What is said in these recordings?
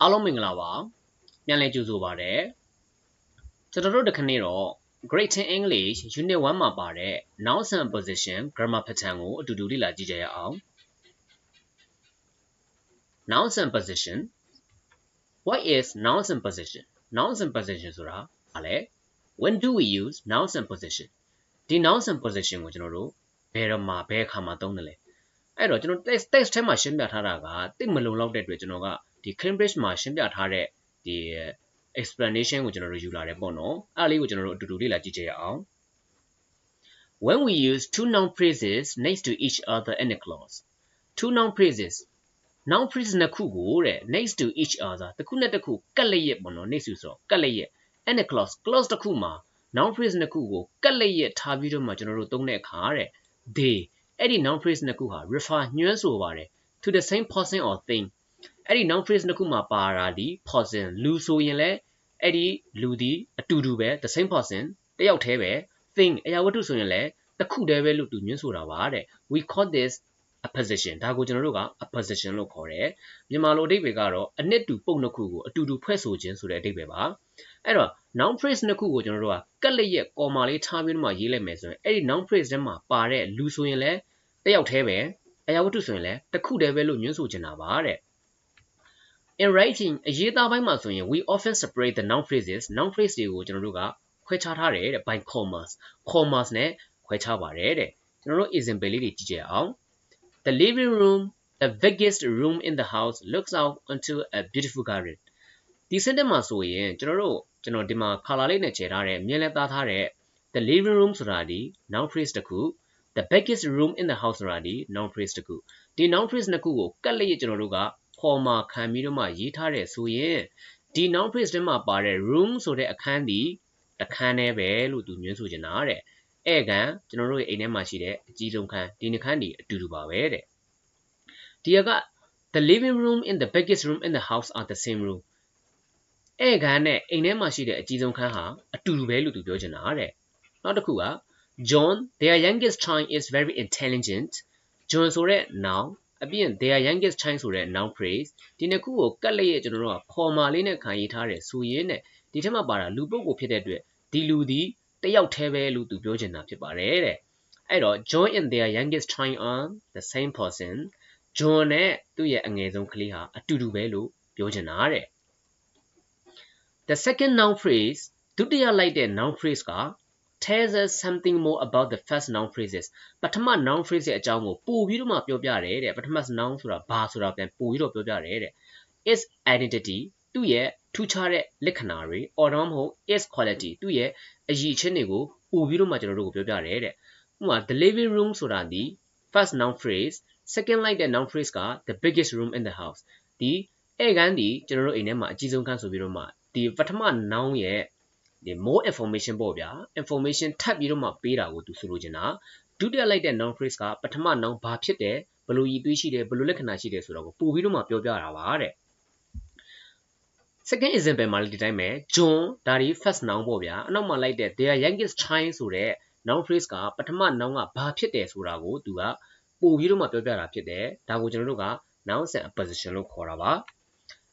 အားလုံးမင်္ဂလာပါပြန်လည်ကြိုဆိုပါရစေကျွန်တော်တို့ဒီခနေ့တော့ Grade 10 English Unit 1မှာပါတဲ့ Nouns and Position Grammar Pattern ကိုအတူတူလေ့လာကြည့်ကြရအောင် Nouns and Position What is nouns and position Nouns and position ဆိုတာဘာလဲ When do we use nouns and position ဒီ nouns and position ကိုကျွန်တော်တို့ဘယ်တော့မှဘယ်အခါမှာသုံးတယ်လဲအဲ့တော့ကျွန်တော် text text ထဲမှာရှင်းပြထားတာကတိတ်မလုံလောက်တဲ့အတွက်ကျွန်တော်က ဒီ Cambridge မှာရှင်းပြထားတဲ့ဒီ explanation ကိုကျွန်တော်တို့ယူလာတယ်ပေါ့နော်အဲ့ဒါလေးကိုကျွန်တော်တို့အတူတူလေ့လာကြည့်ကြရအောင် When we use two noun phrases next to each other in a clause two noun phrases noun phrase နှစ်ခုကိုတဲ့ next to each other တစ်ခုနဲ့တစ်ခုကပ်လျက်ပေါ့နော် next to ဆိုတော့ကပ်လျက် in a clause clause တစ်ခုမှာ noun phrase နှစ်ခုကိုကပ်လျက်ထားပြီးတော့မှကျွန်တော်တို့သုံးတဲ့အခါတဲ့ they အဲ့ဒီ noun phrase နှစ်ခုဟာ refer ညွှန်းဆိုပါတယ် to the same person or thing အဲ့ဒီ noun phrase နှစ်ခုမှာပါတာဒီ person လူဆိုရင်လည်းအဲ့ဒီလူဒီအတူတူပဲ the same person တယောက်တည်းပဲ thing အရာဝတ္ထုဆိုရင်လည်းတစ်ခုတည်းပဲလို့သူညွှန်းဆိုတာပါတဲ့ we call this a position ဒါကိုကျွန်တော်တို့က a position လို့ခေါ်တယ်မြန်မာလိုအဓိပ္ပာယ်ကတော့အနှစ်တူပုံနှစ်ခုကိုအတူတူဖွဲ့ဆိုခြင်းဆိုတဲ့အဓိပ္ပာယ်ပါအဲ့တော့ noun phrase နှစ်ခုကိုကျွန်တော်တို့ကကက်လက်ရက်ကော်မာလေးထားပြီးတော့မှရေးလိုက်မယ်ဆိုရင်အဲ့ဒီ noun phrase ထဲမှာပါတဲ့လူဆိုရင်လည်းတယောက်တည်းပဲအရာဝတ္ထုဆိုရင်လည်းတစ်ခုတည်းပဲလို့ညွှန်းဆိုချင်တာပါတဲ့ In writing အရေးသားပိုင်းမှာဆိုရင် we often separate the noun phrases noun phrase တွေကိုကျွန်တော်တို့ကခွဲခြားထားတယ်တဲ့ by commas commas နဲ့ခွဲခြားပါတယ်တဲ့ကျွန်တော်တို့ example လေးတွေကြည့်ကြအောင် The living room the biggest room in the house looks out onto a beautiful garden ဒီ sentence မှာဆိုရင်ကျွန်တော်တို့ကျွန်တော်ဒီမှာ color လေးနဲ့ခြယ်ထားတဲ့မြင်လဲသားထားတဲ့ the living room ဆိုတာဒီ noun phrase တစ်ခု the biggest room in the house ဆိုတာဒီ noun phrase တစ်ခုဒီ noun phrase နှစ်ခုကိုကတ်လျက်ကျွန်တော်တို့က ပေါ်မှာခံပြီးတော့မှရေးထားတဲ့ဆိုရင်ဒီ noun phrase ထဲမှာပါတဲ့ room ဆိုတဲ့အခန်းဒီအခန်းထဲပဲလို့သူညွှန်းဆိုချင်တာတဲ့အဲ့ကန်ကျွန်တော်တို့ရဲ့အိမ်ထဲမှာရှိတဲ့အကြီးဆုံးခန်းဒီနှခန်းဒီအတူတူပါပဲတဲ့ဒီက the living room in the biggest room in the house are the same room အဲ့ကန်နဲ့အိမ်ထဲမှာရှိတဲ့အကြီးဆုံးခန်းဟာအတူတူပဲလို့သူပြောချင်တာတဲ့နောက်တစ်ခုက John their youngest child is very intelligent John ဆိုတဲ့ noun အပြင် their youngest child ဆိုတဲ့ noun phrase ဒီနှစ်ခုကိုကတ်လျက်ကျွန်တော်တို့ကခေါ်မာလေးနဲ့ခံရေးထားတယ်ဆိုရင်တဲ့ဒီထက်မှာပါတာလူပုဂ္ဂိုလ်ဖြစ်တဲ့အတွက်ဒီလူဒီတယောက်တည်းပဲလို့သူပြောချင်တာဖြစ်ပါတယ်တဲ့အဲ့တော့ John and their youngest child are the same person John နဲ့သူ့ရဲ့အငယ်ဆုံးကလေးဟာအတူတူပဲလို့ပြောချင်တာတဲ့ The second noun phrase ဒုတိယလိုက်တဲ့ noun phrase က tells us something more about the first noun phrases ပထမ noun phrase ရဲ့အကြောင်းကိုပို့ပြီးတော့မှပြောပြတယ်တဲ့ပထမ noun ဆိုတာဘာဆိုတာပြန်ပို့ပြီးတော့ပြောပြတယ်တဲ့ its identity သူ့ရဲ့ထူးခြားတဲ့လက္ခဏာတွေ or တော့မဟုတ် its quality သူ့ရဲ့အရည်အချင်းတွေကိုပို့ပြီးတော့မှကျွန်တော်တို့ကိုပြောပြတယ်တဲ့ဥပမာ the living room ဆိုတာဒီ first noun phrase second လိုက်တဲ့ noun phrase က the biggest room in the house ဒီဧကန်ဒီကျွန်တော်တို့အိမ်ထဲမှာအကြီးဆုံးခန်းဆိုပြီးတော့မှဒီပထမ noun ရဲ့ ဒီ more information ပေါ့ဗျာ information ထပ်ပြီးတော့မှပေးတာကိုသူဆိုလိုချင်တာဒုတိယလိုက်တဲ့ noun phrase ကပထမ noun ဘာဖြစ်တယ်ဘယ်လိုရည်သွေးရှိတယ်ဘယ်လိုလက္ခဏာရှိတယ်ဆိုတော့ကိုပို့ပြီးတော့မှပြောပြတာပါတဲ့ second example မှာလည်းဒီတိုင်းပဲ John ဒါဒီ first noun ပေါ့ဗျာအနောက်မှာလိုက်တဲ့ their youngest child ဆိုတဲ့ noun phrase ကပထမ noun ကဘာဖြစ်တယ်ဆိုတာကိုသူကပို့ပြီးတော့မှပြောပြတာဖြစ်တယ်ဒါကိုကျွန်တော်တို့က noun and position လို့ခေါ်တာပါ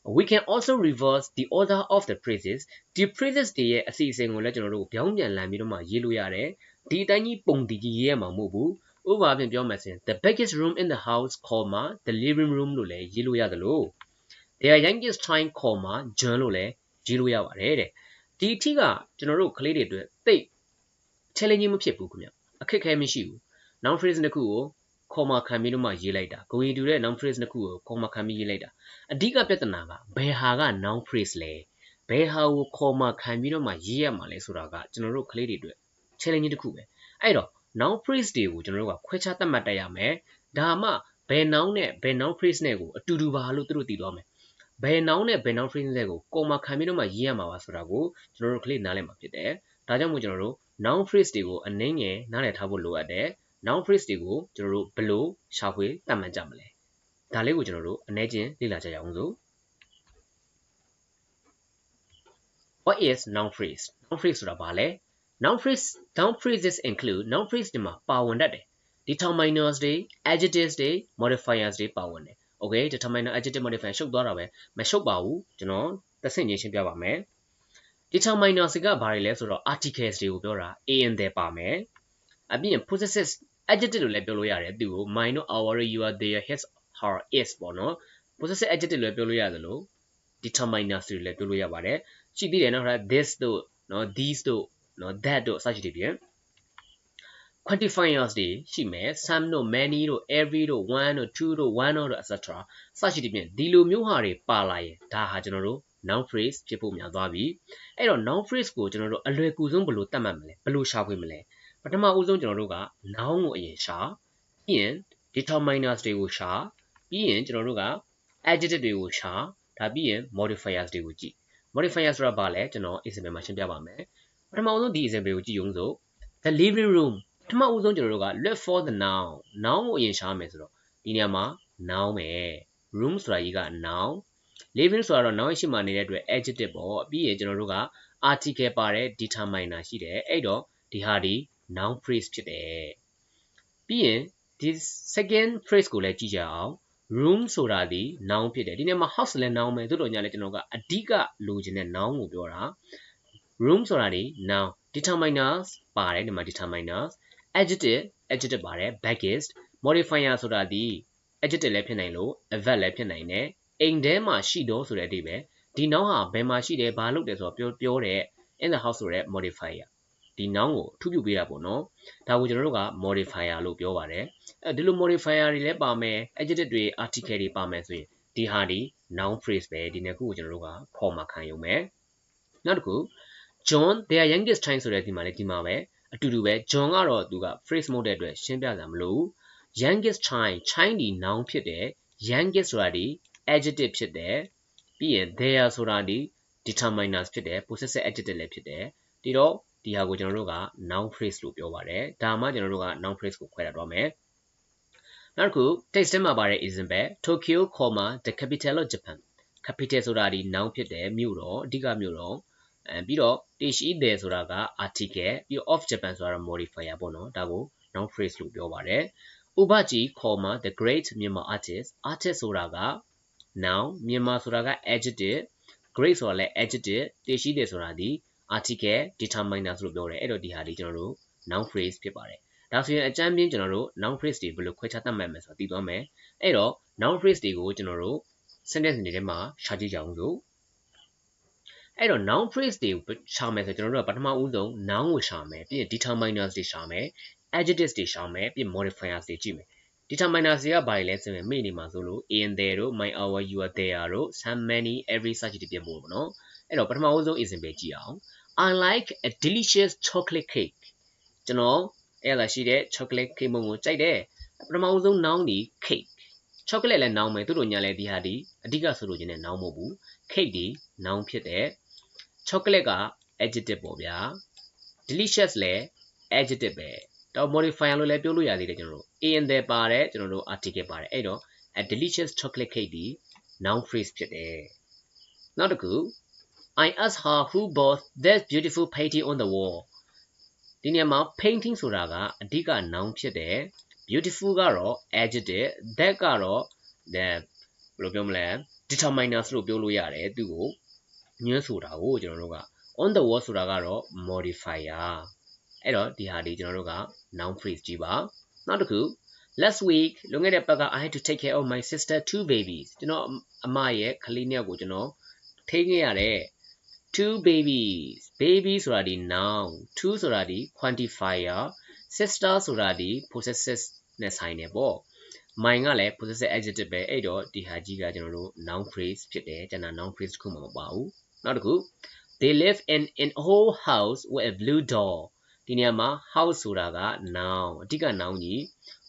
we can also reverse the order of the phrases ဒီ phrases တွေရဲ့အစီအစဉ်ကိုလည်းကျွန်တော်တို့ပြောင်းပြန်လန်ပြီးတော့မှရေးလို့ရတယ်ဒီအတိုင်းကြီးပုံတည်ကြီးရေးရမှာမဟုတ်ဘူးဥပမာဖြင့်ပြောမှဆိုရင် the biggest room in the house comma the living room လို့လည်းရေးလို့ရသလို their youngest child comma John လို့လည်းရေးလို့ရပါတယ်တဲ့ဒီအထိကကျွန်တော်တို့ကလေးတွေအတွက်သိ challenge မဖြစ်ဘူးခင်ဗျအခက်ခဲမရှိဘူး noun phrase တစ်ခုကို ခေါ်မာခံပြီးတော့မှရေးလိုက်တာဂုံရီတူတဲ့ noun phrase တစ်ခုကိုခေါ်မာခံပြီးရေးလိုက်တာအဓိကပြဿနာကဘယ်ဟာက noun phrase လဲဘယ်ဟာကိုခေါ်မာခံပြီးတော့မှရေးရမှာလဲဆိုတာကကျွန်တော်တို့ကလေးတွေအတွက် challenge တစ်ခုပဲအဲ့တော့ noun phrase တွေကိုကျွန်တော်တို့ကခွဲခြားသတ်မှတ်တတ်ရမယ်ဒါမှဘယ် noun နဲ့ဘယ် noun phrase နဲ့ကိုအတူတူပါလို့သူတို့သိသွားမယ်ဘယ် noun နဲ့ဘယ် noun phrase နဲ့ကိုကော်မာခံပြီးတော့မှရေးရမှာပါဆိုတာကိုကျွန်တော်တို့ကလေးနားလည်မှာဖြစ်တယ်ဒါကြောင့်မို့ကျွန်တော်တို့ noun phrase တွေကိုအနည်းငယ်နားလည်ထားဖို့လိုအပ်တယ် noun phrase တွေကိုကျွန်တော်တို့ဘယ်လိုရှာဖွေသတ်မှတ်ကြမလဲဒါလေးကိုကျွန်တော်တို့အနည်းချင်းလေ့လာကြရအောင်စို့ What is noun phrase noun phrase ဆိုတာဘာလဲ noun phrase noun phrases include noun phrase တွေမှာပါဝင်တတ်တယ် determiners တွေ adjectives တွေ modifiers တွေပါဝင်တယ် okay determiner adjective modifier ရှုပ်သွားတာပဲမရှုပ်ပါဘူးကျွန်တော်သက်ဆင့်ချင်းရှင်းပြပါမယ် determiner စကဘာတွေလဲဆိုတော့ articles တွေကိုပြောတာ an there ပါမယ်အပြင် possessive adjective လို့လည်းပြောလို့ရတယ်သူကို mine တို့ our တို့ your their his her is ပေါ့နော် possessive adjective လည်းပြောလို့ရတယ်လို့ determiners တွေလည်းပြောလို့ရပါတယ်ရှိသေးတယ်နော်ဒါ this တို့နော် these တို့နော် that တို့အစရှိတယ်ပြင် quantifiers တွေရှိမယ် some တို့ many တို့ every တို့ one တို့ two တို့ one တို့ etc စရှိတယ်ပြင်ဒီလိုမျိုးဟာတွေပါလာရင်ဒါဟာကျွန်တော်တို့ noun phrase ဖြစ်ဖို့များသွားပြီအဲ့တော့ noun phrase ကိုကျွန်တော်တို့အလွယ်ကူဆုံးဘယ်လိုတတ်မှတ်မလဲဘယ်လိုရှာဖွေမလဲ ပထမဦးဆုံးကျွန်တော်တို့က noun ကိုအရင်ရှာပြီးရင် determiners တွေကိုရှာပြီးရင်ကျွန်တော်တို့က adjective တွေကိုရှာဒါပြီးရင် modifiers တွေကိုကြည့် modifier ဆိုတာဘာလဲကျွန်တော် example မှာရှင်းပြပါမယ်ပထမဦးဆုံးဒီ example ကိုကြည့်အောင်ဆို the living room ပထမဦးဆုံးကျွန်တော်တို့က look for the noun noun ကိုအရင်ရှာမယ်ဆိုတော့ဒီနေရာမှာ noun ပဲ room ဆိုတာကြီးက noun living ဆိုတာတော့ noun ရှိမှနေတဲ့အတွက် adjective ပေါ့ပြီးရင်ကျွန်တော်တို့က article ပါတဲ့ determiner ရှိတယ်အဲ့တော့ဒီဟာဒီ noun phrase ဖြစ်တယ်ပြီးရင်ဒီ second phrase ကိုလည်းကြည့်ကြအောင် room ဆိုတာဒီ noun ဖြစ်တယ်ဒီနေ့မှာ house လည်း noun ပဲသို့တော်ညာလည်းကျွန်တော်ကအဓိကလိုချင်တဲ့ noun ကိုပြောတာ room ဆိုတာဒီ noun determiners ပါတယ်ဒီမှာ determiners adjective adjective ပါတယ် backist modifier ဆိုတာဒီ adjective လည်းဖြစ်နိုင်လို့ adverb လည်းဖြစ်နိုင်တယ်အိမ်ထဲမှာရှိတော့ဆိုတဲ့အဓိပ္ပာယ်ဒီ noun ဟာဘယ်မှာရှိတယ်ဘာလုပ်တယ်ဆိုတော့ပြောပြောတဲ့ in the house ဆိုတဲ့ modifier ဒီ noun ကိုထူးပြုပေးတာပေါ့နော်ဒါကိုကျွန်တော်တို့က modifier လို့ပြောပါတယ်အဲဒီလို modifier တွေလည်းပါမယ် adjective တွေ article တွေပါမယ်ဆိုရင်ဒီဟာဒီ noun phrase ပဲဒီနှစ်ခုကိုကျွန်တော်တို့ကခေါ်မှခံရုံပဲနောက်တစ်ခု John their youngest child ဆိုတဲ့ဒီမှာလည်းဒီမှာပဲအတူတူပဲ John ကတော့သူက phrase မဟုတ်တဲ့အတွက်ရှင်းပြစရာမလို youngest child child ဒီ noun ဖြစ်တယ် youngest ဆိုတာဒီ adjective ဖြစ်တယ်ပြီးရင် their ဆိုတာဒီ determiners ဖြစ်တယ် possessive adjective လည်းဖြစ်တယ်ဒီတော့ ဒီဟာကိုကျွန်တော်တို့က noun phrase လို့ပြောပါတယ်ဒါမှကျွန်တော်တို့က noun phrase ကိုခွဲတတ်တော့မယ်နောက်တစ်ခု text ထဲမှာပါတဲ့ example Tokyo, the capital of Japan capital ဆိုတာဒီ noun ဖြစ်တယ်မြို့တော်အဓိကမြို့တော်အဲပြီးတော့ teach there ဆိုတာက article ပြီးတော့ of Japan ဆိုတာ modifier ပေါ့နော်ဒါကို noun phrase လို့ပြောပါတယ်ဥပကြီး the great Myanmar artist artist ဆိုတာက noun မြန်မာဆိုတာက adjective great ဆိုတာလည်း adjective တရှိတယ်ဆိုတာဒီ article determiner ဆိုလို့ပြောတယ်အဲ့တော့ဒီဟာဒီကျွန်တော်တို့ noun phrase ဖြစ်ပါတယ်ဒါဆိုရင်အကြမ်းပြင်းကျွန်တော်တို့ noun phrase တွေဘယ်လိုခွဲခြားသတ်မှတ်မလဲဆိုတာသိသွားမယ်အဲ့တော့ noun phrase တွေကိုကျွန်တော်တို့ sentence တွေထဲမှာရှာကြည့်ကြအောင်စို့အဲ့တော့ noun phrase တွေကိုရှာမယ်ဆိုကျွန်တော်တို့ကပထမဦးဆုံး noun ကိုရှာမယ်ပြီးရင် determiners တွေရှာမယ် adjectives တွေရှာမယ်ပြီး modifiers တွေကြည့်မယ် determiners တွေကဘာတွေလဲဆိုရင်မိနေမှာဆိုလို့ in there တို့ my our your there တို့ some many every such တွေပြင်ဖို့ပေါ့နော်အဲ့တော့ပထမဦးဆုံး example ကြည့်အောင် I like a delicious chocolate cake ကျွန်တော်အဲ့လာရှိတဲ့ chocolate cake မုံကိုကြိုက်တယ်ပထမဦးဆုံး noun ဒီ cake chocolate လည်း noun ပဲသူတို့ညာလည်းဒီဟာဒီအဓိကဆိုလို့ခြင်းနဲ့ noun မဟုတ်ဘူး cake ဒီ noun ဖြစ်တယ် chocolate က adjective ပေါ့ဗျာ delicious လည်း adjective ပဲတော့ modifier လို့လည်းပြောလို့ရသေးတယ်ကျွန်တော်တို့ in there ပါတယ်ကျွန်တော်တို့ article ပါတယ်အဲ့တော့ a delicious chocolate cake ဒီ noun phrase ဖြစ်တယ်နောက်တစ်ခု I asked her who bought that beautiful painting on the wall ဒီနေရာမှာ painting ဆိုတာကအဓိက noun ဖြစ်တယ် beautiful ကတော့ adjective that ကတော့ the ဘယ်လိုပြောမလဲ determiners လို့ပြောလို့ရတယ်သူ့ကိုညွှန်းဆိုတာကိုကျွန်တော်တို့က on the wall ဆိုတာကတော့ modifier အဲ့တော့ဒီဟာဒီကျွန်တော်တို့က noun phrase ကြည့်ပါနောက်တစ်ခု last week လွန်ခဲ့တဲ့ပတ်က I had to take care of my sister two babies ကျွန်တော်အမရဲ့ကလေးနှစ်ယောက်ကိုကျွန်တော်ထိန်းခဲ့ရတယ် two babies baby ဆိုတာဒီ noun two ဆိုတာဒီ quantifier sister ဆိုတာဒီ possessive နဲ့ဆိုင်နေပေါ့ mine ကလည်း possessive adjective ပဲအဲ့တော့ဒီဟာကြီးကကျွန်တော်တို့ noun phrase ဖြစ်တယ်ကျွန်တော် noun phrase တစ်ခုမှမပါဘူးနောက်တစ်ခု they live in an old house with a blue door ဒီနေရာမှာ house ဆိုတာက noun အဓိက noun ကြီး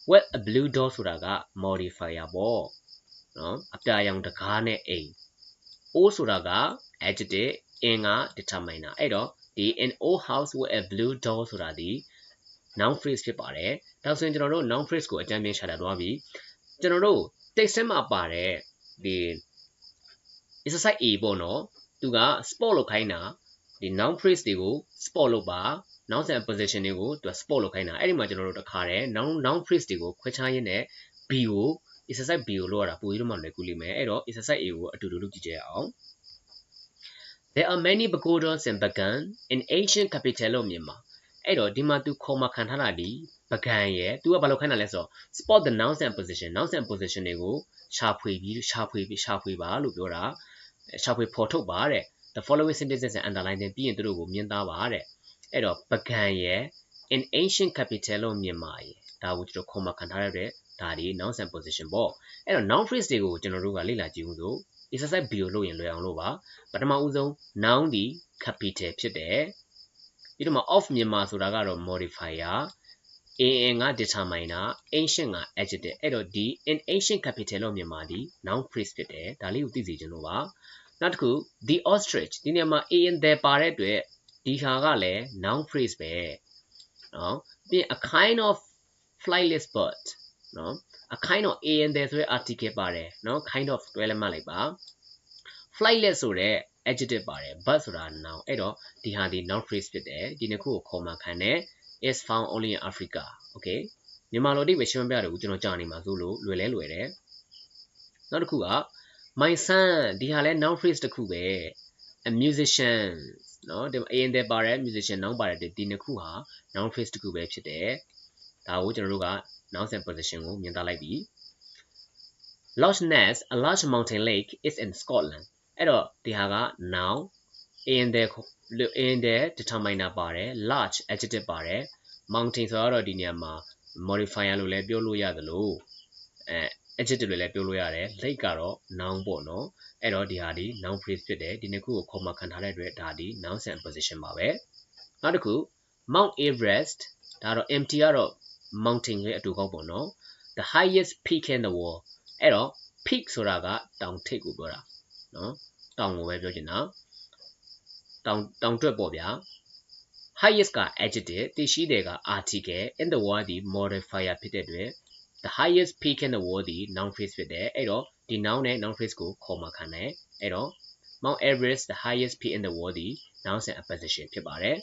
with a blue door ဆိုတာက modifier ပေါ့နော်အပြာရောင်တကားနဲ့အိမ် o ဆိုတာက adjective in က determiner အဲ့တော့ဒီ an old house with a blue door ဆိုတာဒီ noun phrase ဖြစ်ပါတယ်ဒါဆိုရင်ကျွန်တော်တို့ noun phrase ကိုအကြမ်းပြင်းရှာတာသွားပြီကျွန်တော်တို့ text ထဲမှာပါတဲ့ဒီ exercise A ပေါ့နော်သူက sport လို့ခိုင်းတာဒီ noun phrase တွေကို sport လို့ပါ noun and position တွေကိုသူက sport လို့ခိုင်းတာအဲ့ဒီမှာကျွန်တော်တို့တခါတည်း noun noun phrase တွေကိုခွဲခြားရင်းနဲ့ B ကို exercise B ကိုလုပ်ရတာပိုပြီးတော့မှလွယ်ကူလိမ့်မယ်အဲ့တော့ exercise A ကိုအတူတူလုပ်ကြည့်ကြရအောင် There are many pagodas in Bagan in ancient capital of Myanmar အဲ့တော့ဒီမှာသူခေါ်မှခံထားတာဒီပကံရဲ့သူကဘာလို့ခိုင်းတာလဲဆိုတော့ spot the nouns and position nouns and position တွေကိုရှာဖွေပြီးရှာဖွေပြီးရှာဖွေပါလို့ပြောတာရှာဖွေဖော်ထုတ်ပါတဲ့ the following sentences and underline တင်ပြီးရင်သူတို့ကိုမြင်သားပါတဲ့အဲ့တော့ပကံရဲ့ in ancient capital လို့မြန်မာရဲ့ဒါကိုကျွန်တော်ခေါ်မှခံထားရတဲ့ ဒါဒီ noun preposition ပေါ့အဲ့တော့ noun phrase တွေကိုကျွန်တော်တို့ကလေ့လာကြည့်ဦးဆို exercise B ကိုလုပ်ရင်လွယ်အောင်လုပ်ပါပထမဦးဆုံး noun ဒီ capital ဖြစ်တယ်ပြီးတော့မှ of မြန်မာဆိုတာကတော့ modifier an က determiner ancient က adjective အဲ့တော့ဒီ in ancient capital လို့မြန်မာဒီ noun phrase ဖြစ်တယ်ဒါလေးကိုသိစေချင်လို့ပါနောက်တစ်ခု the ostrich ဒီနေရာမှာ an there ပါတဲ့အတွက်ဒီဟာကလည်း noun phrase ပဲနော်ပြီး a kind of flightless bird เนาะ a kind of an there ဆိုတဲ့ article ပါတယ်เนาะ kind of တွဲလက်မှတ်လိုက်ပါ flightless ဆိုတဲ့ adjective ပါတယ် bird ဆိုတာ noun အဲ့တော့ဒီဟာဒီ noun phrase ဖြစ်တယ်ဒီနှစ်ခုကိုခေါ်မှခံတယ် is found only in Africa okay မြန်မာလိုအဓိပ္ပာယ်ရှင်းပြတယ်ကိုကျွန်တော်ကြားနေမှာဆိုလို့လွယ်လဲလွယ်တယ်နောက်တစ်ခုက my son ဒီဟာလဲ noun phrase တစ်ခုပဲ a musician เนาะဒီအရင်တည်းပါတဲ့ musician noun ပါတယ်ဒီနှစ်ခုဟာ noun phrase တစ်ခုပဲဖြစ်တယ်ဒါကိုကျွန်တော်တို့က noun and position ကိုမြင်သားလိုက်ပြီ Loch Ness a large mountain lake is in Scotland အဲ့တော့ဒီဟာက noun အရင်တည်းအရင်တည်း determiner ပါတယ် large adjective ပါတယ် mountain ဆိုတော့ဒီနေရာမှာ modifier လို့လည်းပြောလို့ရသလိုအဲ adjective လို့လည်းပြောလို့ရတယ် lake ကတော့ noun ပေါ့နော်အဲ့တော့ဒီဟာဒီ noun phrase ဖြစ်တယ်ဒီနှစ်ခုကိုခေါ်မှခံထားတဲ့အတွက်ဒါဒီ noun and position ပါပဲနောက်တစ်ခု Mount Everest ဒါတော့ empty ကတော့ mountain ရဲ့အတူကောက်ပေါ့နော် the highest peak in the world အဲ့တော့ peak ဆိုတာကတောင်ထိပ်ကိုပြောတာနော်တောင်ကိုပဲပြောချင်တာတောင်တောင်တွက်ပေါ့ဗျာ highest က adjective တရှိတယ်က article in the word ဒီ modifier ဖြစ်တဲ့အတွက် the highest peak in the world ဒီ noun phrase ဖြစ်တယ်အဲ့တော့ဒီ noun နဲ့ noun phrase ကိုခေါ်မှခံတယ်အဲ့တော့ Mount Everest the highest peak in the world ဒီ noun and apposition ဖြစ်ပါတယ်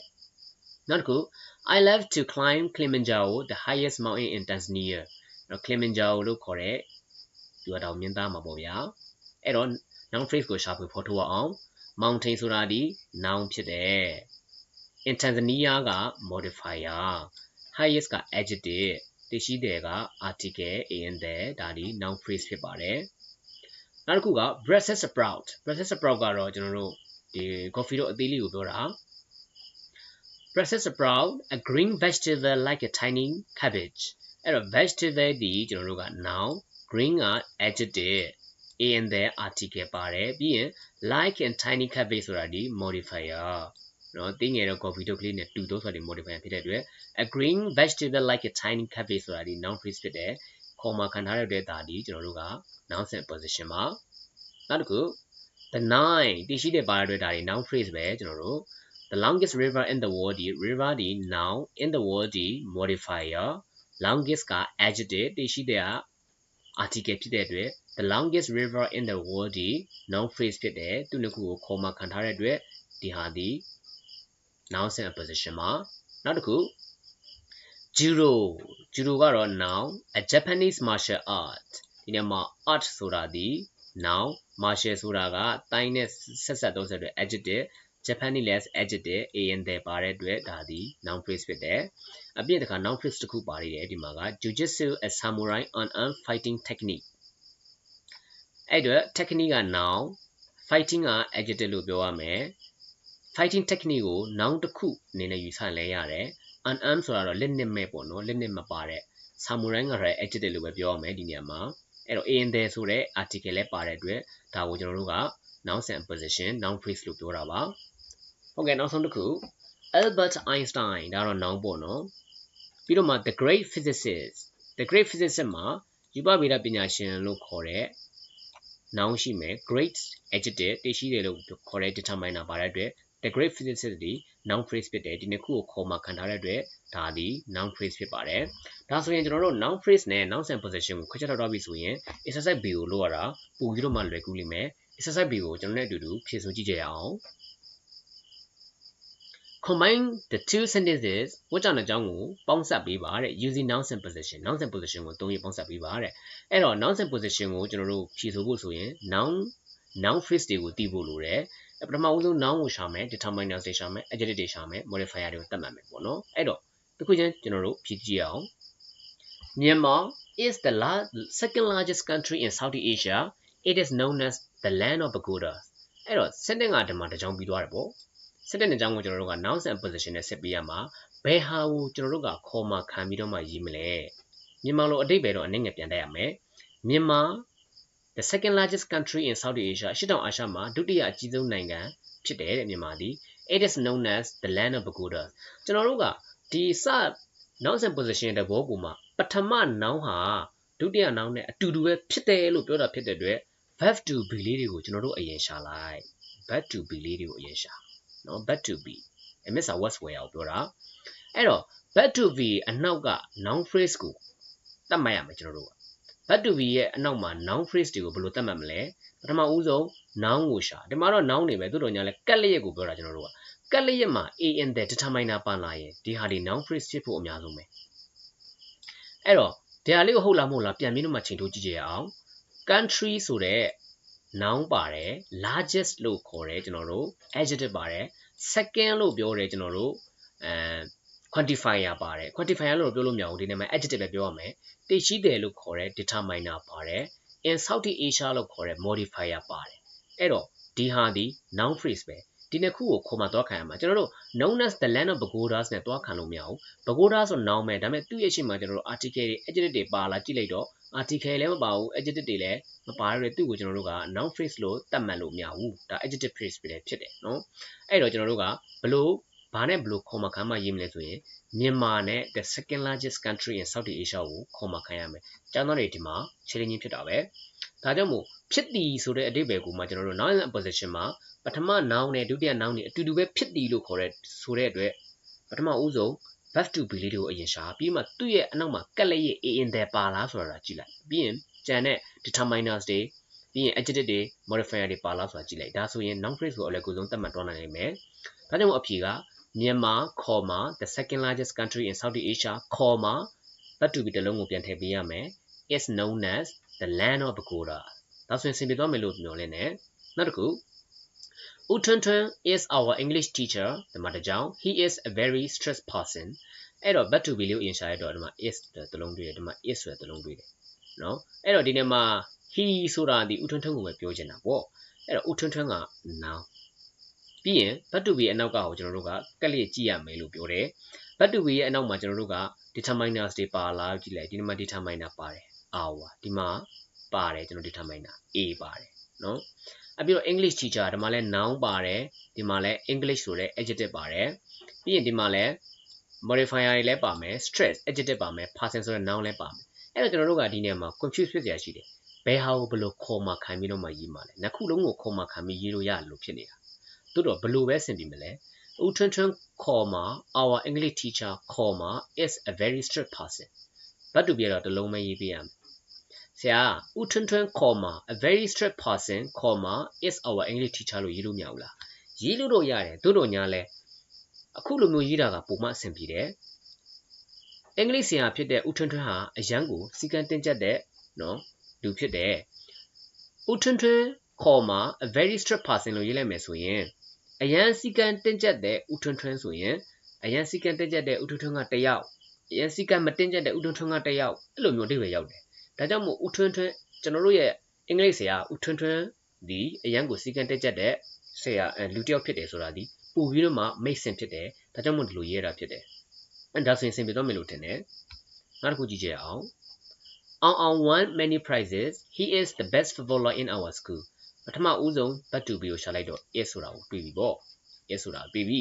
နောက်တစ်ခု I love to climb Kilimanjaro the highest mountain in Tanzania တော့ Kilimanjaro လို့ခေါ်တဲ့ဒီတော့မြင်သားမှာပေါ့ဗျာအဲ့တော့ noun phrase ကိုရှာဖွေဖော်ထုတ်အောင် mountain ဆိုတာဒီ noun ဖြစ်တယ် in Tanzania က modifier highest က adjective တရှိတယ်က article in there ဒါဒီ noun phrase ဖြစ်ပါတယ်နောက်တစ်ခုက Brussels sprout Brussels sprout ကတော့ကျွန်တော်တို့ဒီ coffee တို့အသေးလေးကိုပြောတာ Brussels sprout a green vegetable like a tiny cabbage အဲ့တော့ vegetable ဒီကျွန်တော်တို့က noun green က adjective in there article ပါတယ်ပြီးရင် like and tiny cabbage ဆိုတာဒီ modifier နော်တင်းငယ်တော့ coffee တို့ကလေးနဲ့တူတော့ဆိုတာဒီ modifier ဖြစ်တဲ့အတွက် a green vegetable like a tiny cabbage ဆိုတာဒီ noun phrase ဖြစ်တယ်ခေါ်မှာခံထားရတဲ့ဒါဒီကျွန်တော်တို့က noun and position မှာနောက်တစ်ခု the nine တရှိတဲ့ပါရတဲ့ဒါဒီ noun phrase ပဲကျွန်တော်တို့ the longest river in the world ဒီ river ဒီ noun in the world ဒီ modifier longest က adjective တရှိတဲ့က article ဖြစ်တဲ့အတွက် the longest river in the world ဒီ noun phrase ဖြစ်တယ်သူနှစ်ခုကိုခေါ်မှခံထားတဲ့အတွက်ဒီဟာဒီ noun and position မှာနောက်တစ်ခု judo judo ကတော့ noun a japanese martial art ဒီနေရာမှာ art ဆိုတာဒီ noun martial ဆိုတာကတိုင်းနဲ့ဆက်ဆက်သုံးဆက်တဲ့ adjective Japanese adjective an တဲ့ပါတဲ့အတွက်ဒါဒီ noun phrase ဖြစ်တယ်အပြည့်တခါ noun phrase တစ်ခုပါနေတယ်ဒီမှာက jujitsu a samurai unarmed fighting technique အဲ့တော့ technique က noun fighting က adjective လို့ပြောရမယ် fighting technique ကို noun တစ်ခုအနေနဲ့ယူဆလဲရတယ် unarmed ဆိုတာတော့လက်နက်မဲ့ပေါ့နော်လက်နက်မပါတဲ့ samurai ကလည်း adjective လို့ပဲပြောရမယ်ဒီနေရာမှာအဲ့တော့ an there ဆိုတဲ့ article လည်းပါတဲ့အတွက်ဒါကိုကျွန်တော်တို့က noun and position noun phrase လို့ပြောတာပါ ဟုတ်ကဲ့နောက်ဆုံးတစ်ခု Albert Einstein ဒါတော့ noun ပေါ့နော်ပြီးတော့မှ the great physicist the great physicist မှာယူပဗေဒပညာရှင်လို့ခေါ်တဲ့ noun ရှိမယ် great adjective တရှိတယ်လို့ခေါ်တဲ့ determiner ပါတဲ့အတွက် the great physicist ဒီ noun phrase ဖြစ်တယ်ဒီနှစ်ခုကိုခေါ်မှခံထားတဲ့အတွက်ဒါဒီ noun phrase ဖြစ်ပါတယ်ဒါဆိုရင်ကျွန်တော်တို့ noun phrase နဲ့ noun and position ကိုခွဲခြားထားပြီးဆိုရင် exercise B ကိုလုပ်ရတာပိုပြီးတော့မှလွယ်ကူလိမ့်မယ် exercise B ကိုကျွန်တော်နဲ့အတူတူဖြည့်ဆို့ကြည့်ကြရအောင် combine the two sentences ဝတ်ကြောင်တဲ့အကြောင်းကိုပေါင်းစပ်ပေးပါတဲ့ using nouns and position nouns and position ကိုသုံးရပေါင်းစပ်ပေးပါတဲ့အဲ့တော့ nouns and position ကိုကျွန်တော်တို့ဖြည့်ဆိုဖို့ဆိုရင် noun noun phrase တွေကိုသိဖို့လိုတယ်ပထမဦးဆုံး noun ကိုရှာမယ် determiners တွေရှာမယ် adjective တွေရှာမယ် modifier တွေကိုသတ်မှတ်မယ်ပေါ့နော်အဲ့တော့တစ်ခုချင်းကျွန်တော်တို့ဖြည့်ကြည့်အောင်မြန်မာ is the la- second largest country in Southeast Asia it is known as the land of pagodas အဲ့တော့ sentence ကဒီမှာတစ်ကြောင်းပြီးသွားတယ်ပေါ့ sentence တစ်ကြောင်းကိုကျွန်တော်တို့က nouns and position နဲ့ဆက်ပေးရမှာဘယ်ဟာကိုကျွန်တော်တို့ကခေါ်မှခံပြီးတော့မှရေးမလဲမြန်မာလိုအတိတ်ပဲတော့အနည်းငယ်ပြန်တတ်ရမယ်မြန်မာ the second largest country in Southeast Asia ရှစ်တောင်အာရှမှာဒုတိယအကြီးဆုံးနိုင်ငံဖြစ်တယ်တဲ့မြန်မာသည် it is known as the land of pagodas ကျွန်တော်တို့ကဒီစ nouns and position တဲ့ဘောကူမှာပထမ noun ဟာဒုတိယ noun နဲ့အတူတူပဲဖြစ်တယ်လို့ပြောတာဖြစ်တဲ့အတွက် verb to be လေးတွေကိုကျွန်တော်တို့အရင်ရှာလိုက် verb to be လေးတွေကိုအရင်ရှာ နော် verb to be အမစ်စာ was where ကိုပြောတာအဲ့တော့ verb to be အနောက်က noun phrase ကိုတတ်မှတ်ရမယ်ကျွန်တော်တို့က verb to be ရဲ့အနောက်မှာ noun phrase တွေကိုဘယ်လိုတတ်မှတ်မလဲပထမဦးဆုံး noun ကိုရှာဒီမှာတော့ noun တွေပဲသို့တော်ညာလဲကက်လျက်ကိုပြောတာကျွန်တော်တို့ကကက်လျက်မှာ an the determiner ပါလာရင်ဒီဟာဒီ noun phrase ဖြစ်ဖို့အများဆုံးပဲအဲ့တော့ဒီဟာလေးကိုဟုတ်လားမဟုတ်လားပြန်ပြီးတော့မှချိန်ထိုးကြည့်ကြရအောင် country ဆိုတဲ့ noun ပါတယ် largest လို့ခေါ်တယ်ကျွန်တော်တို့ adjective ပါတယ် second လို့ပြောတယ်ကျွန်တော်တို့အဲ quantifier ပါတယ် quantifier လို့ပြောလို့မရဘူးဒီနေ့မှာ adjective ပဲပြောရမယ်သိရှိတယ်လို့ခေါ်တဲ့ determiner ပါတယ် in Southeast Asia လို့ခေါ်တဲ့ modifier ပါတယ်အဲ့တော့ဒီဟာဒီ noun phrase ပဲ ဒီနှစ်ခုကိုခေါ်မှသွားခံရမှာကျွန်တော်တို့ known as the land of pagodas နဲ့သွားခံလို့မရဘူး pagoda ဆို noun ပဲဒါပေမဲ့သူ့ရဲ့ရှေ့မှာကျွန်တော်တို့ article တွေ adjective တွေပါလာကြည့်လိုက်တော့ article လည်းမပါဘူး adjective တွေလည်းမပါရတဲ့သူ့ကိုကျွန်တော်တို့က noun phrase လို့သတ်မှတ်လို့မရဘူးဒါ adjective phrase ပဲဖြစ်တယ်နော်အဲ့တော့ကျွန်တော်တို့ကဘလို့ဘာနဲ့ဘလို့ခေါ်မှခံမှရေးမလဲဆိုရင်မြန်မာနဲ့ the second largest country in Southeast Asia ကိုခေါ်မှခံရမယ်။ကျောင်းသားတွေဒီမှာခြေရင်းချင်းဖြစ်တာပဲ။ ဒါကြောင့်မို့ဖြစ်သည်ဆိုတဲ့အဓိပ္ပာယ်ကိုမှကျွန်တော်တို့ noun and position မှာပထမ noun နဲ့ဒုတိယ noun တွေအတူတူပဲဖြစ်သည်လို့ခေါ်တဲ့ဆိုတဲ့အတွက်ပထမဦးဆုံး verb to be လေးတွေကိုအရင်ရှာပြီးမှသူ့ရဲ့အနောက်မှာကက်လက်ရဲ့ in there ပါလားဆိုတာကြည့်လိုက်ပြီးရင်ကြံတဲ့ determiners တွေပြီးရင် adjective တွေ modifier တွေပါလားဆိုတာကြည့်လိုက်ဒါဆိုရင် noun phrase ကိုအလဲကိုဆုံးသတ်မှတ်တော့နိုင်လိမ့်မယ်ဒါကြောင့်မို့အဖြေကမြန်မာ comma the second largest country in Southeast Asia comma verb to be တစ်လုံးကိုပြန်ထည့်ပေးရမယ် is known as the land of pagoda ဒါဆိုရင်ဆင်ပြေသွားမယ်လို့ပြောလဲနဲ့နောက်တစ်ခု U Tun Tun is our English teacher ဒီမှာတစ်ကြောင် he is a very stressed person အဲ့တော့ verb to be လေးကိုအရင်ရှာရတော့ဒီမှာ is တဲ့သလုံးတွေ့တယ်ဒီမှာ is ဆိုတဲ့သလုံးတွေ့တယ်နော်အဲ့တော့ဒီနေ့မှာ he ဆိုတာဒီ U Tun Tun ကိုပဲပြောချင်တာပေါ့အဲ့တော့ U Tun Tun က noun ပြီးရင် verb to be အနောက်ကကိုကျွန်တော်တို့ကကက်လျက်ကြည့်ရမယ်လို့ပြောတယ် verb to be ရဲ့အနောက်မှာကျွန်တော်တို့က determiners တွေပါလားကြည့်လိုက်ဒီမှာ determiner ပါတယ် our ဒီမှာပါတယ်ကျွန်တော် determiner a ပါတယ်နော်အပြီးတော့ English teacher ဒီမှာလဲ noun ပါတယ်ဒီမှာလဲ English ဆိုတဲ့ adjective ပါတယ်ပြီးရင်ဒီမှာလဲ modifier တွေလည်းပါမယ် stress adjective ပါမယ် person ဆိုတဲ့ noun လည်းပါမယ်အဲ့တော့ကျွန်တော်တို့ကဒီနေရာမှာ confuse ဖြစ်ကြရရှိတယ်ဘယ်ဟာကိုဘယ်လိုခေါ်မှခံပြီးတော့မှရေးမှာလဲနှစ်ခုလုံးကိုခေါ်မှခံပြီးရေးလို့ရတယ်လို့ဖြစ်နေတာတို့တော့ဘယ်လိုပဲဆင်ပြီးမလဲဦးထွန်းထွန်း comma our english teacher comma is a very strict person ဘတ်တူပြတော့တလုံးမရေးပြရမယ် ဆရာဦးထွန်းထွန်း comma a very strict person comma is our english teacher လို့ရေးလို့မရဘူးလားရေးလို့တော့ရတယ်တို့တော့ညာလဲအခုလိုမျိုးရေးတာကပုံမှန်အဆင်ပြေတယ်အင်္ဂလိပ်ဆရာဖြစ်တဲ့ဦးထွန်းထွန်းဟာအရန်ကိုစီကံတင်ကျက်တဲ့နော်လူဖြစ်တယ်ဦးထွန်းထွန်း comma a very strict person လို့ရေးလိုက်မယ်ဆိုရင်အရန်စီကံတင်ကျက်တဲ့ဥထွန်းထွန်းဆိုရင်အရန်စီကံတင်ကျက်တဲ့ဥထွန်းထွန်းကတယောက်အရန်စီကံမတင်ကျက်တဲ့ဥထွန်းထွန်းကတယောက်အဲ့လိုမျိုးအဓိပ္ပာယ်ရောက်တယ် ဒါကြောင့်မို့ဥထွန်းထွန်းကျွန်တော်တို့ရဲ့အင်္ဂလိပ်ဆရာဥထွန်းထွန်းဒီအရန်ကိုစီကံတင်ကျက်တဲ့ဆရာလူတယောက်ဖြစ်တယ်ဆိုတာဒီပို့ပြီးတော့မှမိတ်ဆင်ဖြစ်တယ်ဒါကြောင့်မို့ဒီလိုရေးရတာဖြစ်တယ်အဲ့ဒါဆိုရင်စင်ပြတော့မယ်လို့ထင်တယ်နောက်တစ်ခုကြည့်ကြရအောင် On on won many prizes he is the best footballer in our school ပထမဦးဆုံး back to be ကိုရှာလိုက်တော့ is ဆိုတာကိုတွေ့ပြီပေါ့ is ဆိုတာတွေ့ပြီ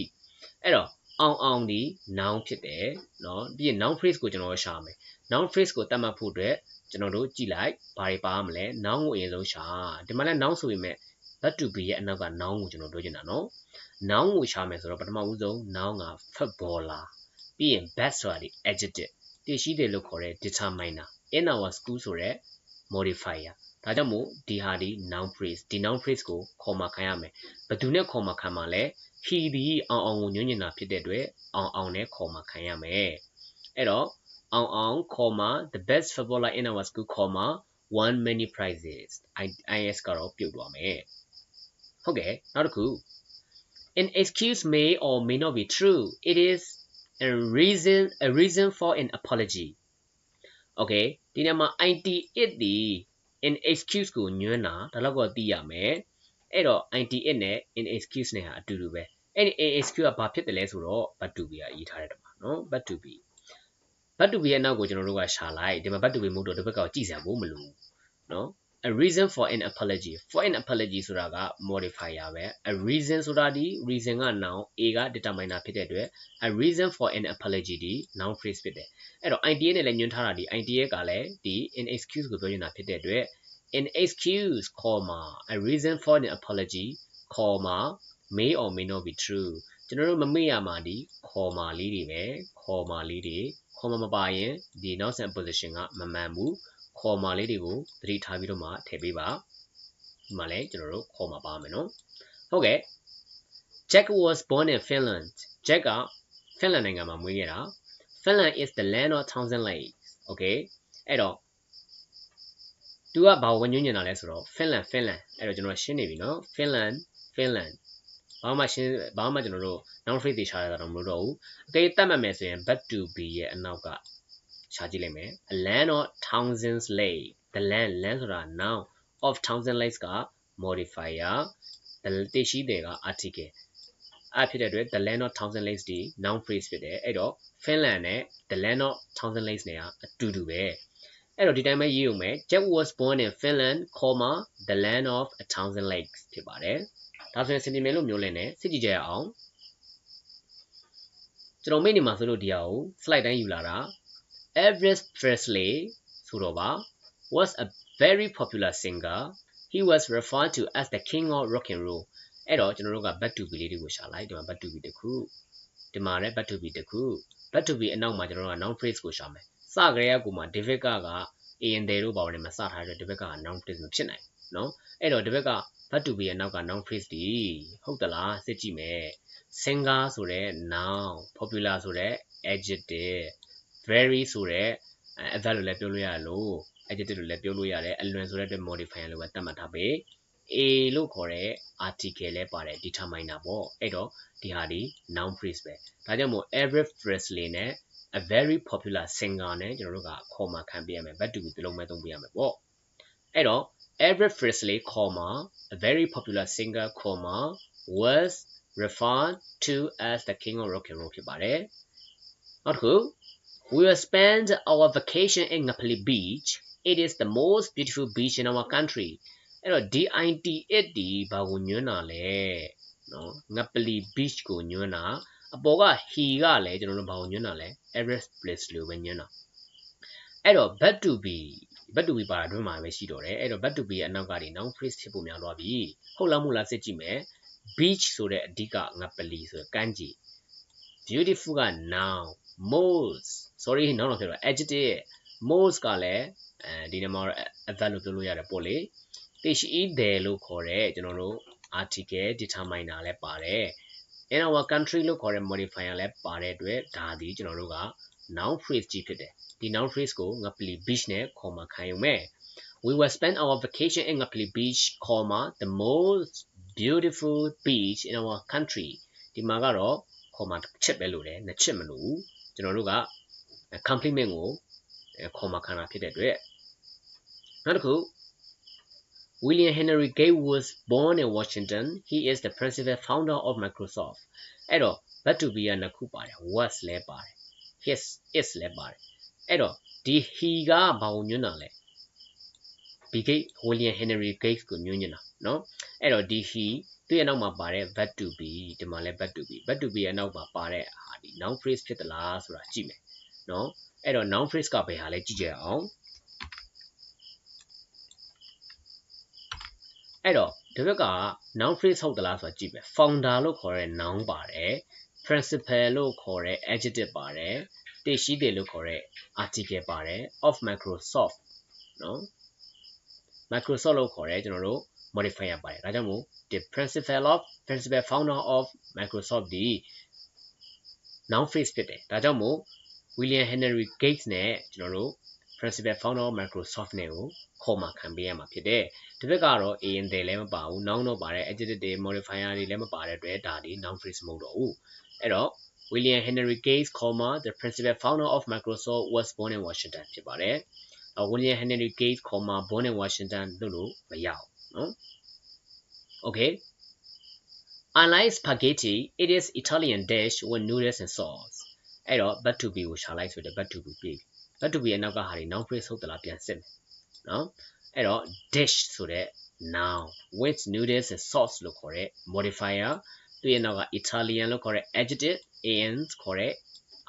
အဲ့တော့အောင်အောင်ဒီ noun ဖြစ်တယ်เนาะပြီးရင် noun phrase ကိုကျွန်တော်ရှာမယ် noun phrase ကိုတတ်မှတ်ဖို့အတွက် ကျွန်တော်တို့ကြည့်လိုက်ဘာတွေပါရမလဲ noun ကိုအရင်ဆုံးရှာဒီမှာလဲ noun ဆိုပေမဲ့ that to be ရဲ့အနောက်က noun ကိုကျွန်တော်တို့ကျင်တာနော် noun ကိုရှာမယ်ဆိုတော့ပထမဦးဆုံး noun က footballer ပြီးရင် best ဆိုတာဒီ adjective တည်ရှိတယ်လို့ခေါ်တဲ့ determiner in our school ဆိုတဲ့ modifier ဒါကြောင့်မို့ဒီဟာဒီ noun phrase ဒီ noun phrase ကိုခေါ်မှခံရမယ်ဘယ်သူနဲ့ခေါ်မှခံမှာလဲ he ဒီအောင်အောင်ကိုညွှန်းညင်တာဖြစ်တဲ့အတွက်အောင်အောင်နဲ့ခေါ်မှခံရမယ်အဲ့တော့ အောင်အောင်ခေါ်မှ the best footballer in our school ခေါ်မှ won many prizes is ကတော့ပြုတ်သွားမယ်ဟုတ်ကဲ့နောက်တစ်ခု an excuse may or may not be true it is a reason a reason for an apology okay ဒီနေ့မှာ it it ဒီ an excuse ကိုညွှန်းတာဒါတော့ကိုသိရမယ်အဲ့တော့ it it နဲ့ an excuse နဲ့ဟာအတူတူပဲအဲ့ဒီ an excuse ကဘာဖြစ်တယ်လဲဆိုတော့ but to be ကရေးထားတဲ့တမှာနော် but to be but to be ရဲ့နောက်ကိုကျွန်တော်တို့ကရှာလိုက်ဒီမှာ but to be မဟုတ်တော့ဒီဘက်ကကြည့်စရာဘူးမလို့နော် a reason for an apology for an apology ဆိုတာက modifier ပဲ a reason ဆိုတာဒီ reason က noun a က determiner ဖြစ်တဲ့အတွက် a reason for an apology ဒီ noun phrase ဖြစ်တယ်အဲ့တော့ idea နဲ့လည်းညွှန်းထားတာဒီ idea ကလည်းဒီ an excuse ကိုပြောနေတာဖြစ်တဲ့အတွက် an excuse comma a reason for an apology comma may or may not be true ကျွန်တော်တို့မမေ့ရမှာဒီ comma လေးတွေပဲ comma လေးတွေ comma မပါရင်ဒီ noun and position ကမမှန်ဘူးခေါ်မာလေးတွေကိုသတိထားပြီးတော့မှထည့်ပေးပါဒီမှာလည်းကျွန်တော်တို့ခေါ်မာပါမယ်နော်ဟုတ်ကဲ့ Jack was born in Finland Jack က Finland နိုင်ငံမှာမွေးခဲ့တာ Finland is the land of thousand lakes okay အဲ့တော့သူကဘာဝင်ညွှန်းနေတာလဲဆိုတော့ Finland Finland အဲ့တော့ကျွန်တော်ရှင်းနေပြီနော် Finland Finland ဘာမှရှင်းဘာမှကျွန်တော်တို့ noun phrase တွေရှာရတာတော့မလို့တော့ဘူးအကယ်တတ်မှတ်မယ်ဆိုရင် but to be ရဲ့အနောက်ကရှာကြည့်လိုက်မယ် a land of thousands lake the land land ဆိုတာ noun of thousand lakes က modifier the တရှိတဲ့က article အဖြစ်တဲ့အတွက် the land of thousand lakes ဒီ noun phrase ဖြစ်တယ်အဲ့တော့ Finland နဲ့ the land of thousand lakes နဲ့ကအတူတူပဲ အဲ့တော့ဒီတိုင်းပဲရေးရုံပဲ Jack was born in Finland, comma the land of a thousand lakes ဖြစ်ပါတယ်ဒါဆိုရင် sentiment လို့မျိုးလင်းနေစစ်ကြည့်ကြရအောင်ကျွန်တော်မိနေမှာဆိုလို့ဒီဟာကို slide တိုင်းယူလာတာ Elvis Presley ဆိုတော့ပါ was a very popular singer he was referred to as the king of rock and roll အဲ့တော့ကျွန်တော်တို့က back to be လေးတွေကိုရှာလိုက်ဒီမှာ back to be တစ်ခုဒီမှာလည်း back to be တစ်ခု back to be အနောက်မှာကျွန်တော်တို့က noun phrase ကိုရှာမယ် စကြရကူမှာ David ကက in there လို့ပါဝင်မှာစထားတဲ့ David က noun phrase မဖြစ်နိုင်နော်အဲ့တော့ David က back to be ရဲ့နောက်က noun phrase ဒီဟုတ်သလားစစ်ကြည့်မယ် singer ဆိုတဲ့ noun popular ဆိုတဲ့ adjective very ဆိုတဲ့ adverb လို့လည်းပြောလို့ရလို့ adjective လို့လည်းပြောလို့ရတယ်အလွန်ဆိုတဲ့ modifier လို့ပဲသတ်မှတ်ထားပေး a လို့ခေါ်တဲ့ article လဲပါတယ် determiner ပေါ့အဲ့တော့ဒီဟာဒီ noun phrase ပဲဒါကြောင့်မို့ Elvis Presley နဲ့ a very popular singer နဲ့ကျွန်တော်တို့ကခေါ်မှခံပေးရမယ် but to be ဒီလုံးမဲ့သုံးပေးရမယ်ပေါ့အဲ့တော့ Elvis Presley, comma, a very popular singer, comma, was referred to as the king of rock and roll ဖြစ်ပါတယ်။နောက်တစ်ခု We will spend our vacation in Ngapali Beach. It is the most beautiful beach in our country. အဲ့တော့ DIT it ဒီဘာကိုညွှန်းတာလဲနော် Ngapali Beach ကိုညွှန်းတာ အပေါ်က he ကလည်းကျွန်တော်တို့ဘာကိုညွှန်းတာလဲ Everest Bliss လို့ပဲညွှန်းတာအဲ့တော့ but to be but to be ပါအတွင်းမှာပဲရှိတော့တယ်အဲ့တော့ but to be ရဲ့အနောက်ကနေ noun phrase ဖြစ်ဖို့များသွားပြီဟုတ်လားမဟုတ်လားစစ်ကြည့်မယ် beach ဆိုတဲ့အဓိကငပလီဆိုကမ်းခြေ beautiful က noun most sorry noun တော့ပြောတာ adjective most ကလည်းအဲဒီနေမှာ adverb လို့ပြောလို့ရတယ်ပေါ့လေသိရှိ there လို့ခေါ်တဲ့ကျွန်တော်တို့ article determiner လည်းပါတယ် in our country လို့ခေါ်တဲ့ modifier လည်းပါတဲ့အတွက်ဒါဒီကျွန်တော်တို့က noun phrase ကြီးဖြစ်တယ်ဒီ noun phrase ကိုငပလီ beach နဲ့ခေါ်မှခံယူမယ် We will spend our vacation in Ngapli Beach, comma the most beautiful beach in our country ဒီမှာကတော့ comma တစ်ချက်ပဲလို့တယ်နှစ်ချက်မလို့ကျွန်တော်တို့က compliment ကို comma ခံတာဖြစ်တဲ့အတွက်နောက်တစ်ခု William Henry Gates was born in Washington. He is the principal founder of Microsoft. အဲ့တော့ but to be ကနှစ်ခုပါတယ် was လဲပါတယ် his is လဲပါတယ်အဲ့တော့ဒီ he ကဘာကိုညွှန်းတာလဲ Bill Gates William Henry Gates ကိုညွှန်းနေတာเนาะအဲ့တော့ဒီ he သူ့ရဲ့နောက်မှာပါတဲ့ but to be ဒီမှာလဲ but to be but to be ရဲ့နောက်မှာပါတဲ့ဟာဒီ noun phrase ဖြစ်သလားဆိုတာကြည့်မယ်เนาะအဲ့တော့ noun phrase ကဘယ်ဟာလဲကြည့်ကြအောင် အဲ့တော့ဒီဘက်က noun phrase ဟုတ်သလားဆိုတာကြည့်မယ် founder လို့ခေါ်တဲ့ noun ပါတယ် principal လို့ခေါ်တဲ့ adjective ပါတယ်တည်ရှိတယ်လို့ခေါ်တဲ့ article ပါတယ် of microsoft နော် microsoft လို့ခေါ်တဲ့ကျွန်တော်တို့ modifier ပါတယ်ဒါကြောင့်မို့ the principal of principal founder of microsoft ဒီ noun phrase ဖြစ်တယ်ဒါကြောင့်မို့ William Henry Gates နဲ့ကျွန်တော်တို့ principal founder of Microsoft နဲ့ကိုခေါ်မှခံပေးရမှာဖြစ်တယ် ဒီဘက်ကတော့ a in there လည်းမပါဘူး noun တော့ပါတယ် adjective တွေ modifier တွေလည်းမပါတဲ့အတွက်ဒါဒီ noun phrase မဟုတ်တော့ဘူးအဲ့တော့ William Henry Gates, the principal founder of Microsoft was born in Washington ဖြစ်ပါတယ်။ William Henry Gates, born in Washington လို့လို့မရအောင်နော် Okay Unlike spaghetti it is Italian dish with noodles and sauce အဲ့တော့ but to be ကိုရှာလိုက်ဆိုတော့ but to be ပြီ but to be ရဲ့နောက်ကဟာဒီ noun phrase ဟုတ်သလားပြန်စစ်မယ်နော် အဲ့တော့ dish ဆိုတဲ့ noun with noodles and sauce လို့ခေါ်တဲ့ modifier သူ့ရဲ့နောက်က Italian လို့ခေါ်တဲ့ adjective an ခေါ်တဲ့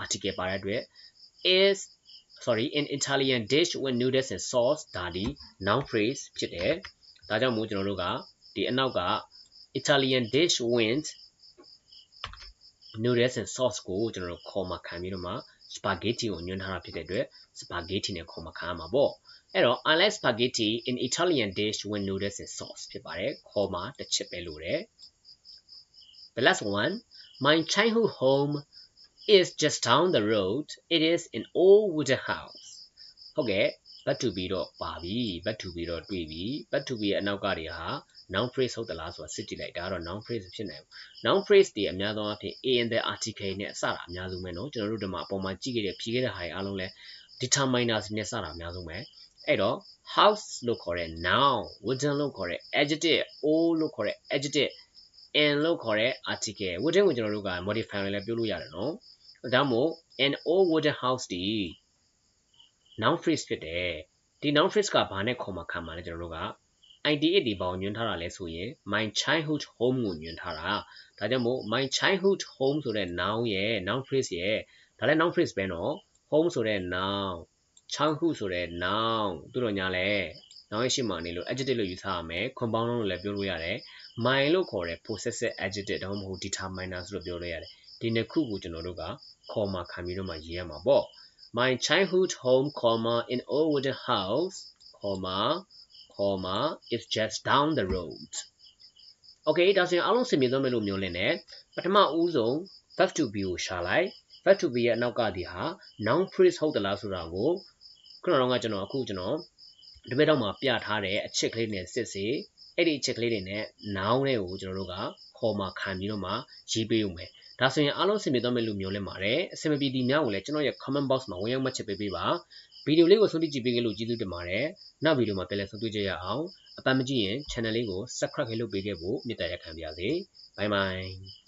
article ပါတဲ့အတွက် is sorry in Italian dish with noodles and sauce ဒါဒီ noun phrase ဖြစ်တယ်။ဒါကြောင့်မို့ကျွန်တော်တို့ကဒီအနောက်က Italian dish with noodles and sauce ကိုကျွန်တော်တို့ခေါ်မှခံပြီးတော့မှ spaghetti ကိုညွှန်းထားတာဖြစ်တဲ့အတွက် spaghetti နဲ့ခေါ်မှခံရမှာပေါ့။ အဲ့တော့ I like spaghetti in Italian dish with noodles and sauce ဖြစ်ပါတယ်။ခေါ်မှတစ်ချက်ပဲလို့တယ်။ The last one My childhood home is just down the road. It is an old wooden house. ဟုတ်ကဲ့ but to be တော့ပါပြီ but to be တော့တွေ့ပြီ but to be ရဲ့အနောက်ကတွေဟာ noun phrase ဟုတ်သလားဆိုတာစစ်ကြည့်လိုက်ဒါကတော့ noun phrase ဖြစ်နိုင်ဘူး noun phrase တွေအများသောအားဖြင့် a and the article နဲ့စတာအများဆုံးပဲเนาะကျွန်တော်တို့ဒီမှာအပေါ်မှာကြည့်ခဲ့တဲ့ဖြည့်ခဲ့တဲ့ဟာတွေအားလုံးလဲ determiners နဲ့စတာအများဆုံးပဲ အဲ့တော့ house လို့ခေါ်တဲ့ noun wooden လို့ခေါ်တဲ့ adjective old လို့ခေါ်တဲ့ adjective in လို့ခေါ်တဲ့ article wooden ကိုကျွန်တော်တို့က modify လည်းပြောလို့ရတယ်နော်ဒါမို့ an old wooden house ဒီ noun phrase ဖြစ်တယ်ဒီ noun phrase ကဘာနဲ့ခေါ်မှခံမှာလဲကျွန်တော်တို့က ID8 ဒီဘာကိုညွှန်းထားတာလဲဆိုရင် my childhood home ကိုညွှန်းထားတာဒါကြောင့်မို့ my childhood home ဆိုတဲ့ noun ရဲ့ noun phrase ရဲ့ဒါလည်း noun phrase ပဲနော် home ဆိုတဲ့ noun childhood ဆိုတဲ့ noun သူတို့ညာလဲ noun ရှိမှနေလို့ adjective လို့ယူဆရမယ် compound လို့လည်းပြောလို့ရတယ် my လို့ခေါ်တဲ့ possessive adjective ဒါမှမဟုတ် determiners လို့ပြောလို့ရတယ်ဒီနှစ်ခုကိုကျွန်တော်တို့ကခေါ်မှခံပြီးတော့မှရေးရမှာပေါ့ my childhood home comma in old wooden house comma comma is just down the road okay ဒါဆိုရင်အားလုံးစင်ပြေသွားမယ်လို့မျှော်လင့်တယ်ပထမဦးဆုံး verb to be ကိုရှာလိုက် verb to be ရဲ့အနောက်ကဒီဟာ noun phrase ဟုတ်သလားဆိုတာကို ခုနကတော့ကျွန်တော်အခုကျွန်တော်ဒီဘက်တော့မှာပြထားတဲ့အချက်ကလေးနဲ့စစ်စေအဲ့ဒီအချက်ကလေးတွေနဲ့ noun တွေကိုကျွန်တော်တို့ကခေါ်မှခံပြီးတော့မှရေးပေးဦးမယ်ဒါဆိုရင်အားလုံးစင်ပြေသွားမယ်လို့မျိုးလင့်ပါတယ်အဆင်မပြေဒီများကိုလည်းကျွန်တော်ရဲ့ comment box မှာဝင်ရောက်မှတ်ချက်ပေးပေးပါဗီဒီယိုလေးကိုဆုံးဖြတ်ကြည့်ပေးကြလို့ကျေးဇူးတင်ပါတယ်နောက်ဗီဒီယိုမှာပြန်လည်ဆုံတွေ့ကြရအောင်အပန်းမကြည့်ရင် channel လေးကို subscribe လုပ်ပေးခဲ့ဖို့မေတ္တာရပ်ခံပါရစေ bye bye